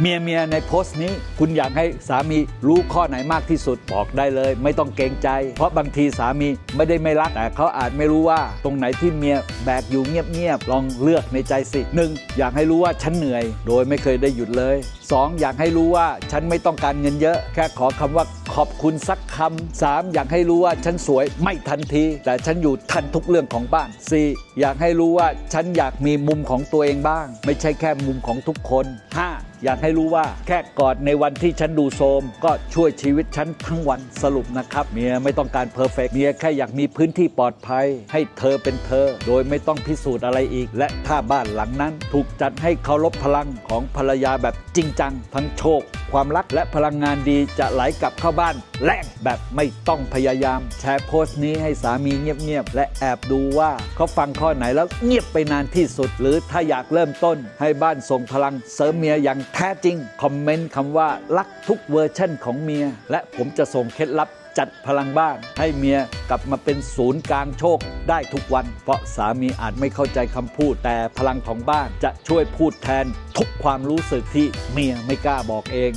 เมียเมียในโพสต์นี้ คุณอยากให้สามีรู้ข้อไหนมากที่สุดบอกได้เลย ไม่ต้องเกรงใจ เพราะบางทีสามีไม่ได้ไม่รักแต่เขาอาจไม่รู้ว่า ตรงไหนที่เมียแบกอยู่เงียบๆลองเลือกในใจสิหนึ่งอยากให้รู้ว่าฉันเหนื่อย โดยไม่เคยได้หยุดเลย 2. อยากให้รู้ว่าฉันไม่ต้องการเงินเยอะ แค่ขอคำว่าขอบคุณสักคำ 3. อยากให้รู้ว่าฉันสวยไม่ทันที แต่ฉันอยู่ทันทุกเรื่องของบ้าน 4. อยากให้รู้ว่าฉันอยากมีมุมของตัวเองบ้าง ไม่ใช่แค่มุมของทุกคน 5. อยากให้รู้ว่าแค่กอดในวันที่ฉันดูโทมก็ช่วยชีวิตฉันทั้งวันสรุปนะครับ เมียไม่ต้องการเพอร์เฟกเมียแค่อยากมีพื้นที่ปลอดภัย ให้เธอเป็นเธอ โดยไม่ต้องพิสูจน์อะไรอีก และถ้าบ้านหลังนั้น ถูกจัดให้เคารพพลังของภรรยาแบบจริงจัง ทั้งโชค ความรักและพลังงานดีจะไหลกลับเข้าบ้านแรงแบบไม่ต้องพยายาม แชร์โพสต์นี้ให้สามีเงียบๆและแอบดูว่าเขาฟังข้อไหนแล้วเงียบไปนานที่สุด หรือถ้าอยากเริ่มต้นให้บ้านส่งพลังเสริมเมียอย่างแท้จริง คอมเมนต์คำว่ารักทุกเวอร์ชั่นของเมีย และผมจะส่งเคล็ดลับจัดพลังบ้าน ให้เมียกลับมาเป็นศูนย์กลางโชคได้ทุกวัน เพราะสามีอาจไม่เข้าใจคำพูดแต่พลังของบ้านจะช่วยพูดแทนทุกความรู้สึกที่เมียไม่กล้าบอกเอง